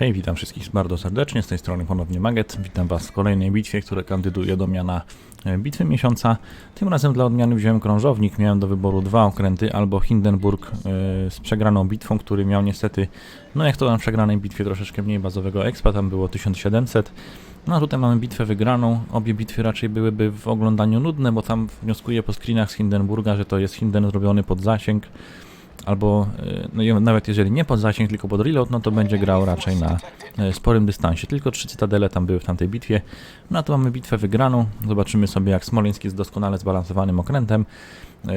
Hej, witam wszystkich bardzo serdecznie, z tej strony ponownie Maget. Witam Was w kolejnej bitwie, która kandyduje do miana e, bitwy miesiąca. Tym razem dla odmiany wziąłem krążownik, miałem do wyboru dwa okręty, albo Hindenburg e, z przegraną bitwą, który miał niestety, no jak to na przegranej bitwie, troszeczkę mniej bazowego expa, tam było 1700. No a tutaj mamy bitwę wygraną, obie bitwy raczej byłyby w oglądaniu nudne, bo tam wnioskuję po screenach z Hindenburga, że to jest Hinden zrobiony pod zasięg albo e, no nawet jeżeli nie pod zasięg, tylko pod reload, no to będzie grał raczej na e, sporym dystansie. Tylko trzy cytadele tam były w tamtej bitwie. No a mamy bitwę wygraną. Zobaczymy sobie jak Smoleński jest doskonale zbalansowanym okrętem. E,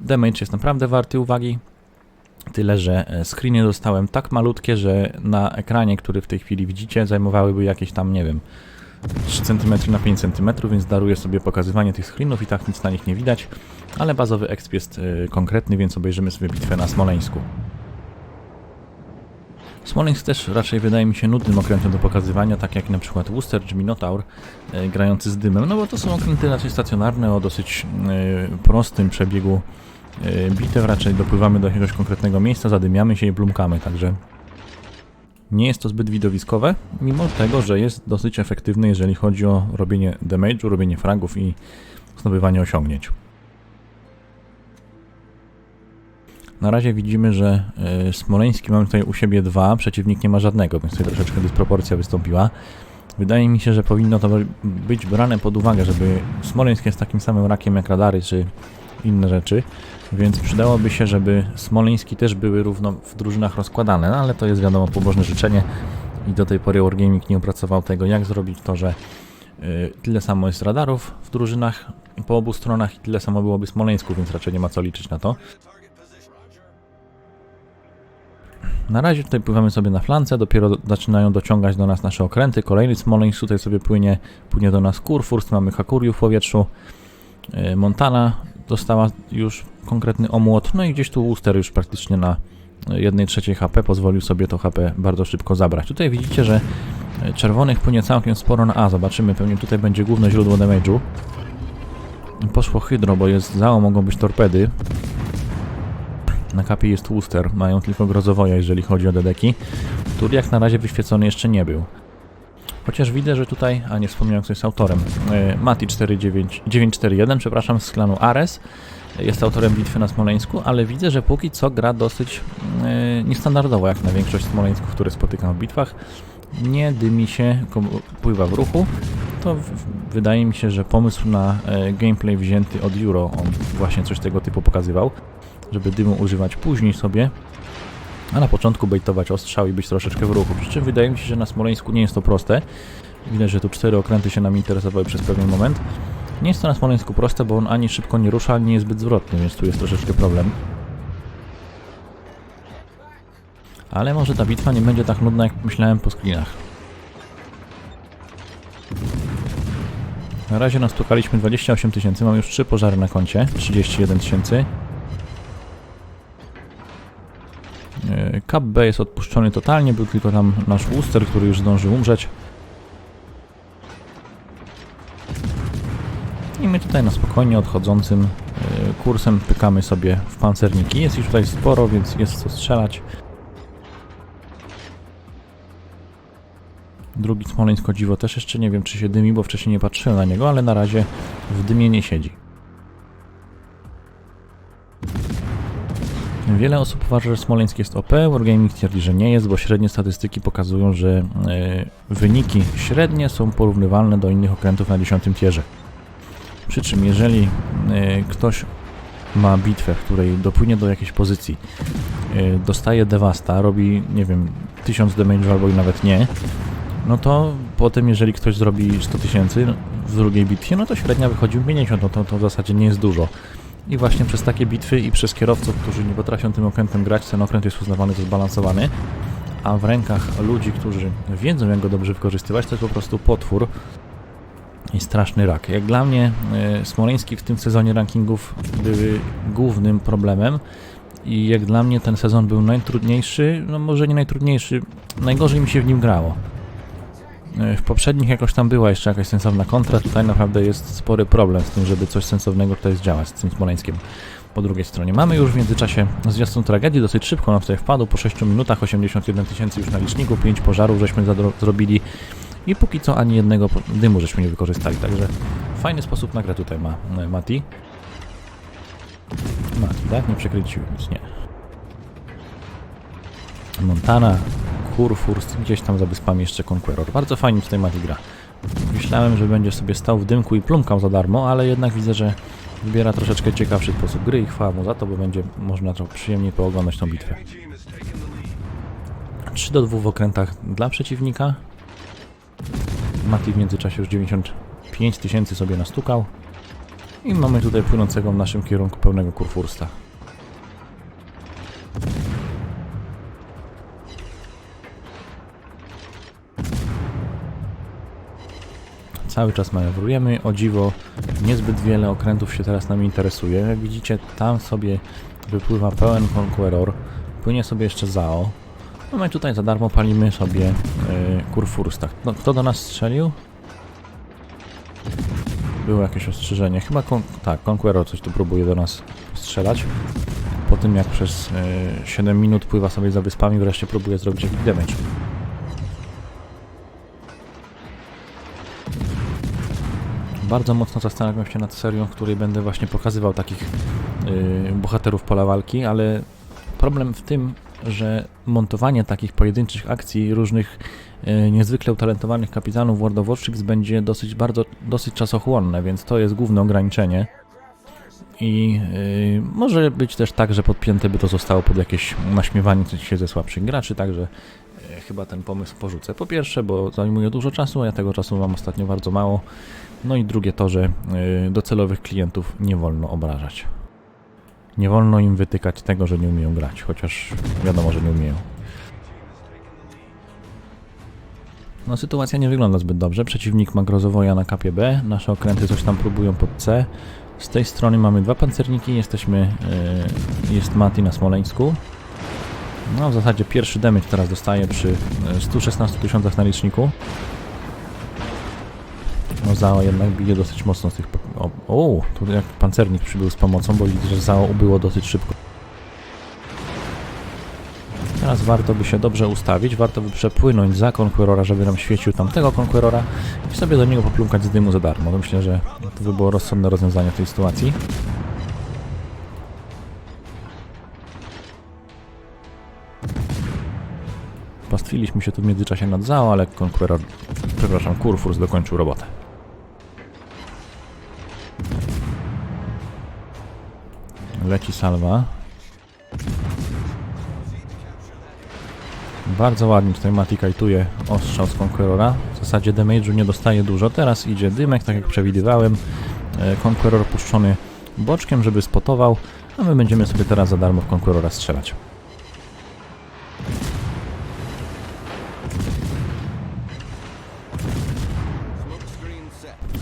Damage jest naprawdę warty uwagi. Tyle, że screeny dostałem tak malutkie, że na ekranie, który w tej chwili widzicie, zajmowałyby jakieś tam, nie wiem, 3 cm na 5 cm, więc daruję sobie pokazywanie tych screenów i tak nic na nich nie widać, ale bazowy exp jest y, konkretny, więc obejrzymy sobie bitwę na Smoleńsku. Smoleńsk też raczej wydaje mi się nudnym okrętem do pokazywania, tak jak na przykład Worcester czy Minotaur y, grający z dymem, no bo to są okręty raczej stacjonarne o dosyć y, prostym przebiegu y, bitew, raczej dopływamy do jakiegoś konkretnego miejsca, zadymiamy się i blumkamy, także nie jest to zbyt widowiskowe, mimo tego, że jest dosyć efektywny, jeżeli chodzi o robienie damage'u, robienie fragów i zdobywanie osiągnięć. Na razie widzimy, że y, Smoleński mamy tutaj u siebie dwa, przeciwnik nie ma żadnego, więc tutaj troszeczkę dysproporcja wystąpiła. Wydaje mi się, że powinno to być brane pod uwagę, żeby Smoleńsk jest takim samym rakiem jak radary czy inne rzeczy, więc przydałoby się, żeby Smoleński też były równo w drużynach rozkładane, no ale to jest wiadomo pobożne życzenie i do tej pory Wargaming nie opracował tego, jak zrobić to, że y, tyle samo jest radarów w drużynach po obu stronach i tyle samo byłoby Smoleńsku, więc raczej nie ma co liczyć na to. Na razie tutaj pływamy sobie na flance, dopiero do, zaczynają dociągać do nas nasze okręty. Kolejny Smoleńsk tutaj sobie płynie, płynie do nas Kurfürst, mamy Hakuriu w powietrzu. Yy, Montana dostała już konkretny omłot, no i gdzieś tu Worcester już praktycznie na 1 trzeciej HP pozwolił sobie to HP bardzo szybko zabrać. Tutaj widzicie, że czerwonych płynie całkiem sporo na A, zobaczymy, pewnie tutaj będzie główne źródło damage'u. Poszło hydro, bo jest zao, mogą być torpedy. Na kapie jest Worcester, mają tylko grozowoja, jeżeli chodzi o dedeki. Tur jak na razie wyświecony jeszcze nie był. Chociaż widzę, że tutaj, a nie wspomniałem, kto jest autorem, e, Mati 49 941, przepraszam, z klanu Ares, jest autorem bitwy na Smoleńsku, ale widzę, że póki co gra dosyć e, niestandardowo, jak na większość Smoleńsków, które spotykam w bitwach. Nie dymi się, pływa w ruchu. To wydaje mi się, że pomysł na e, gameplay wzięty od Euro, on właśnie coś tego typu pokazywał, żeby dymu używać później sobie, a na początku bejtować ostrzał i być troszeczkę w ruchu. Przy czym wydaje mi się, że na Smoleńsku nie jest to proste. Widać, że tu cztery okręty się nami interesowały przez pewien moment. Nie jest to na Smoleńsku proste, bo on ani szybko nie rusza, ani nie jest zbyt zwrotny, więc tu jest troszeczkę problem. Ale może ta bitwa nie będzie tak nudna, jak myślałem po screenach. Na razie nastukaliśmy 28 tysięcy, mam już 3 pożary na koncie, 31 tysięcy. Cap B jest odpuszczony totalnie, był tylko tam nasz Worcester, który już zdążył umrzeć. I my tutaj na spokojnie odchodzącym e, kursem pykamy sobie w pancerniki. Jest ich tutaj sporo, więc jest co strzelać. Drugi Smoleńsko dziwo też jeszcze nie wiem czy się dymi, bo wcześniej nie patrzyłem na niego, ale na razie w dymie nie siedzi. Wiele osób uważa, że Smoleńsk jest OP, Wargaming twierdzi, że nie jest, bo średnie statystyki pokazują, że e, wyniki średnie są porównywalne do innych okrętów na 10 tierze. Przy czym jeżeli e, ktoś ma bitwę, w której dopłynie do jakiejś pozycji, e, dostaje dewasta, robi, nie wiem, 1000 damage albo i nawet nie, no to potem jeżeli ktoś zrobi 100 tysięcy w drugiej bitwie, no to średnia wychodzi 50, no to, to w zasadzie nie jest dużo. I właśnie przez takie bitwy i przez kierowców, którzy nie potrafią tym okrętem grać, ten okręt jest uznawany za zbalansowany, a w rękach ludzi, którzy wiedzą jak go dobrze wykorzystywać, to jest po prostu potwór i straszny rak. Jak dla mnie e, Smoleński w tym sezonie rankingów były głównym problemem i jak dla mnie ten sezon był najtrudniejszy, no może nie najtrudniejszy, najgorzej mi się w nim grało. E, W poprzednich jakoś tam była jeszcze jakaś sensowna kontra, tutaj naprawdę jest spory problem z tym, żeby coś sensownego tutaj zdziałać z tym Smoleńskiem. po drugiej stronie. Mamy już w międzyczasie zwiastun tragedii, dosyć szybko nam tutaj wpadł, po 6 minutach 81 tysięcy już na liczniku, 5 pożarów żeśmy zrobili i póki co ani jednego dymu żeśmy nie wykorzystali, także fajny sposób na grę tutaj ma e, Mati. Mati, tak? Nie przekręciłem nic, nie. Montana, Kurfürst, gdzieś tam za wyspami jeszcze Conqueror. Bardzo fajnie tutaj Mati gra. Myślałem, że będzie sobie stał w dymku i plumkał za darmo, ale jednak widzę, że wybiera troszeczkę ciekawszy sposób gry i chwała mu za to, bo będzie można trochę przyjemniej pooglądać tą bitwę. 3 do 2 w okrętach dla przeciwnika. Mati w międzyczasie już 95 tysięcy sobie nastukał. I mamy tutaj płynącego w naszym kierunku pełnego kurfursta. Cały czas manewrujemy. O dziwo, niezbyt wiele okrętów się teraz nami interesuje. Jak widzicie, tam sobie wypływa pełen Conqueror. Płynie sobie jeszcze Zao. No my tutaj za darmo palimy sobie yy, Kurfursta. No, kto do nas strzelił? Było jakieś ostrzeżenie. Chyba kon tak, Conqueror coś tu próbuje do nas strzelać. Po tym jak przez yy, 7 minut pływa sobie za wyspami, wreszcie próbuje zrobić jakiś damage. Bardzo mocno zastanawiam się nad serią, w której będę właśnie pokazywał takich yy, bohaterów pola walki, ale problem w tym, że montowanie takich pojedynczych akcji różnych yy, niezwykle utalentowanych kapitanów World of Warships będzie dosyć bardzo dosyć czasochłonne, więc to jest główne ograniczenie. I yy, może być też tak, że podpięte by to zostało pod jakieś naśmiewanie się ze słabszych graczy, także yy, chyba ten pomysł porzucę. Po pierwsze, bo zajmuje dużo czasu, a ja tego czasu mam ostatnio bardzo mało. No i drugie to, że y, docelowych klientów nie wolno obrażać. Nie wolno im wytykać tego, że nie umieją grać, chociaż wiadomo, że nie umieją. No sytuacja nie wygląda zbyt dobrze. Przeciwnik ma grozowoja na kapie B, nasze okręty coś tam próbują pod C. Z tej strony mamy dwa pancerniki, jesteśmy, y, jest Mati na Smoleńsku. No w zasadzie pierwszy damage teraz dostaje przy y, 116 tysiącach na liczniku. No Zao jednak bije dosyć mocno z tych... O, tu jak pancernik przybył z pomocą, bo widzę, że Zao ubyło dosyć szybko. Teraz warto by się dobrze ustawić, warto by przepłynąć za Conquerora, żeby nam świecił tamtego Conquerora i sobie do niego poplumkać z dymu za darmo. To myślę, że to by było rozsądne rozwiązanie w tej sytuacji. Pastwiliśmy się tu w międzyczasie nad Zao, ale Conqueror, przepraszam, Kurfurs dokończył robotę. Leci salwa. Bardzo ładnie tutaj Mati kajtuje ostrzał z Conquerora. W zasadzie damage'u nie dostaje dużo. Teraz idzie dymek, tak jak przewidywałem. E, Conqueror puszczony boczkiem, żeby spotował. A my będziemy sobie teraz za darmo w Conquerora strzelać.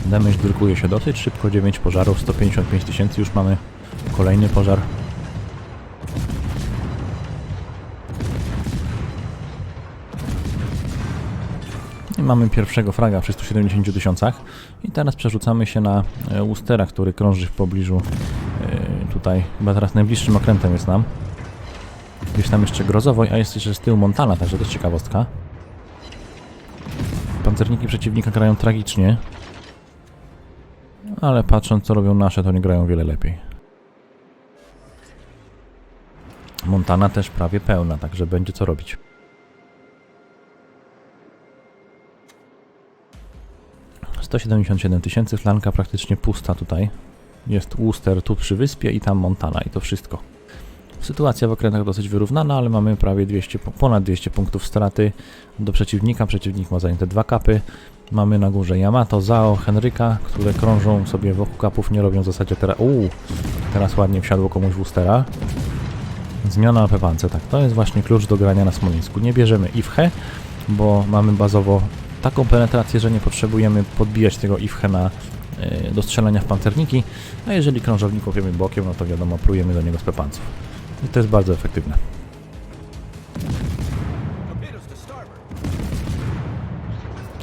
Damage drukuje się dosyć szybko, 9 pożarów, 155 tysięcy już mamy. Kolejny pożar. I mamy pierwszego fraga przy 170 tysiącach. I teraz przerzucamy się na e, Wustera, który krąży w pobliżu e, tutaj, chyba teraz najbliższym okrętem jest nam. Gdzieś tam jeszcze Grozowoj, a jest jeszcze z tyłu Montana, także to jest ciekawostka. Pancerniki przeciwnika grają tragicznie. Ale patrząc co robią nasze, to nie grają wiele lepiej. Montana też prawie pełna, także będzie co robić. Sto siedemdziesiąt siedem tysięcy, flanka praktycznie pusta tutaj. Jest Worcester tu przy wyspie i tam Montana i to wszystko. Sytuacja w okrętach dosyć wyrównana, ale mamy prawie 200, pu- ponad 200 punktów straty do przeciwnika. Przeciwnik ma zajęte dwa kapy. Mamy na górze Yamato, Zao, Henryka, które krążą sobie wokół kapów, nie robią w zasadzie teraz... Uuu, teraz ładnie wsiadło komuś w Worcestera. Zmiana na pepance, tak, to jest właśnie klucz do grania na Smoleńsku. Nie bierzemy IFHE, bo mamy bazowo taką penetrację, że nie potrzebujemy podbijać tego IFHE na y, do strzelania w pancerniki, a jeżeli krążownik łapiemy bokiem, no to wiadomo, prujemy do niego z pepanców. I to jest bardzo efektywne.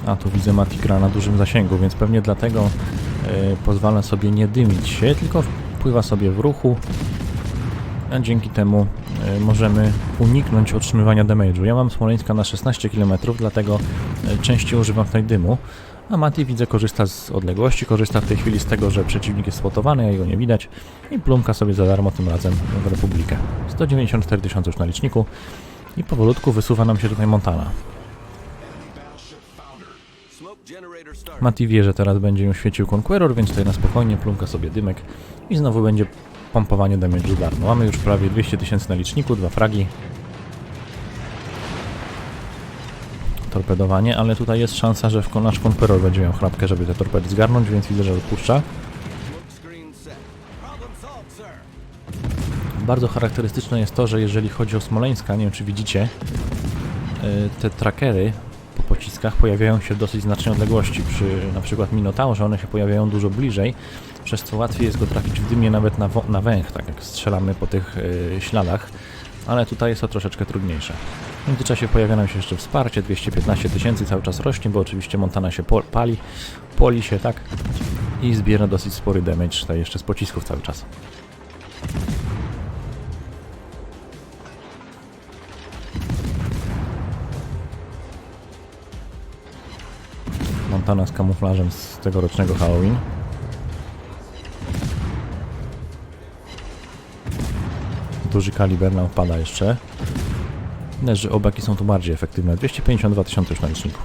A tu widzę Mati gra na dużym zasięgu, więc pewnie dlatego y, pozwala sobie nie dymić się, tylko pływa sobie w ruchu a dzięki temu e, możemy uniknąć otrzymywania damage'u. Ja mam Smoleńska na 16 km, dlatego e, częściej używam tutaj dymu, a Mati widzę korzysta z odległości, korzysta w tej chwili z tego, że przeciwnik jest spotowany, a jego nie widać i plumka sobie za darmo tym razem w Republikę. 194 tysiące już na liczniku i powolutku wysuwa nam się tutaj Montana. Mati wie, że teraz będzie ją świecił Conqueror, więc tutaj na spokojnie plumka sobie dymek i znowu będzie pompowanie damage'u darmo. Mamy już prawie 200 tysięcy na liczniku, dwa fragi. Torpedowanie, ale tutaj jest szansa, że nasz Conqueror będzie miał chrapkę, żeby te torpedy zgarnąć, więc widzę, że odpuszcza. Bardzo charakterystyczne jest to, że jeżeli chodzi o Smoleńska, nie wiem czy widzicie, y, te trackery pociskach pojawiają się w dosyć znacznej odległości. Przy na przykład Minotaurze one się pojawiają dużo bliżej, przez co łatwiej jest go trafić w dymie nawet na, na węch, tak jak strzelamy po tych y, śladach, ale tutaj jest to troszeczkę trudniejsze. W międzyczasie pojawia nam się jeszcze wsparcie, 215 tysięcy cały czas rośnie, bo oczywiście Montana się po- pali, poli się, tak, i zbiera dosyć spory damage tutaj jeszcze z pocisków cały czas. Montana z kamuflażem z tegorocznego Halloween. Duży kaliber nam wpada jeszcze. Widać, że obaki są tu bardziej efektywne. 252 tysiące już na liczniku.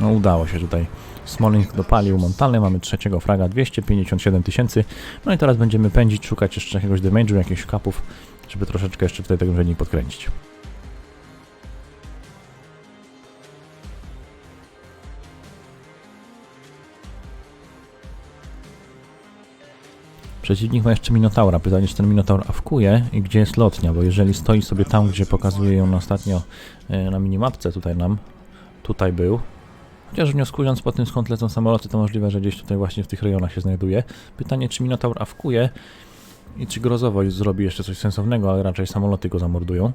No udało się tutaj. Smoling dopalił Montanę, mamy trzeciego fraga, 257 tysięcy. No i teraz będziemy pędzić, szukać jeszcze jakiegoś damage'u, jakichś kapów, żeby troszeczkę jeszcze tutaj tego urzędnik podkręcić. Przeciwnik ma jeszcze Minotaura. Pytanie, czy ten Minotaur awkuje i gdzie jest lotnia, bo jeżeli stoi sobie tam, gdzie pokazuje ją ostatnio e, na minimapce, tutaj nam, tutaj był. Chociaż wnioskując po tym, skąd lecą samoloty, to możliwe, że gdzieś tutaj właśnie w tych rejonach się znajduje. Pytanie, czy Minotaur awkuje i czy Grozowo zrobi jeszcze coś sensownego, ale raczej samoloty go zamordują.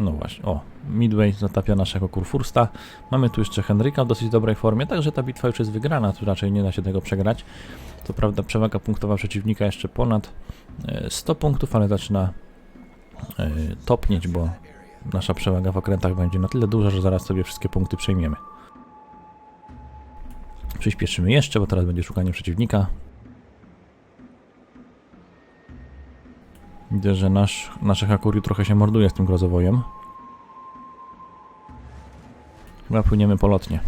No właśnie, o, Midway zatapia naszego Kurfursta. Mamy tu jeszcze Henryka w dosyć dobrej formie, także ta bitwa już jest wygrana, tu raczej nie da się tego przegrać. To prawda, przewaga punktowa przeciwnika jeszcze ponad e, 100 punktów, ale zaczyna e, topnieć, bo nasza przewaga w okrętach będzie na tyle duża, że zaraz sobie wszystkie punkty przejmiemy. Przyspieszymy jeszcze, bo teraz będzie szukanie przeciwnika. Widzę, że nasz, nasze Hakuriu trochę się morduje z tym grozowojem. Chyba płyniemy polotnie.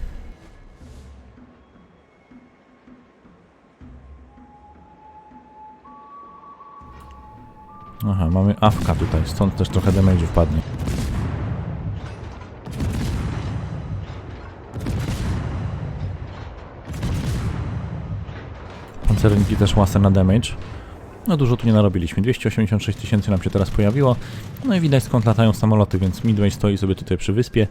Aha, mamy awka tutaj, stąd też trochę damage'u wpadnie. Pancerniki też łasę na damage. No dużo tu nie narobiliśmy. 286 tysięcy nam się teraz pojawiło. No i widać skąd latają samoloty, więc Midway stoi sobie tutaj przy wyspie.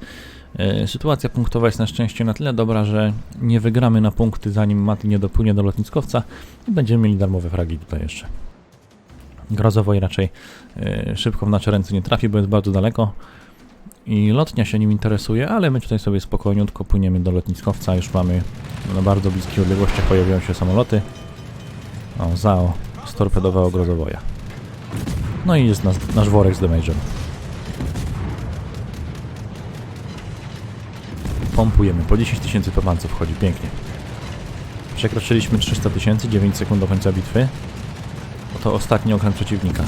E, sytuacja punktowa jest na szczęście na tyle dobra, że nie wygramy na punkty zanim Mati nie dopłynie do lotniskowca i będziemy mieli darmowe fragi tutaj jeszcze. Grozowoj raczej e, szybko w nasze ręce nie trafi, bo jest bardzo daleko. I lotnia się nim interesuje, ale my tutaj sobie spokojniutko płyniemy do lotniskowca. Już mamy na bardzo bliskich odległościach pojawiają się samoloty. O, ZAO storpedowało grozowoja. No i jest nas, nasz worek z damage'em. Pompujemy. Po 10 tysięcy permanców wchodzi. Pięknie. Przekroczyliśmy 300 tysięcy, 9 sekund do końca bitwy. Oto ostatni okręt przeciwnika.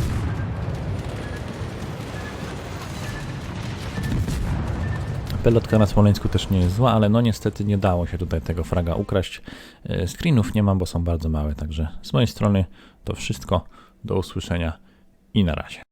Pelotka na Smoleńsku też nie jest zła, ale no niestety nie dało się tutaj tego fraga ukraść. E, Screenów nie mam, bo są bardzo małe, także z mojej strony to wszystko. Do usłyszenia i na razie.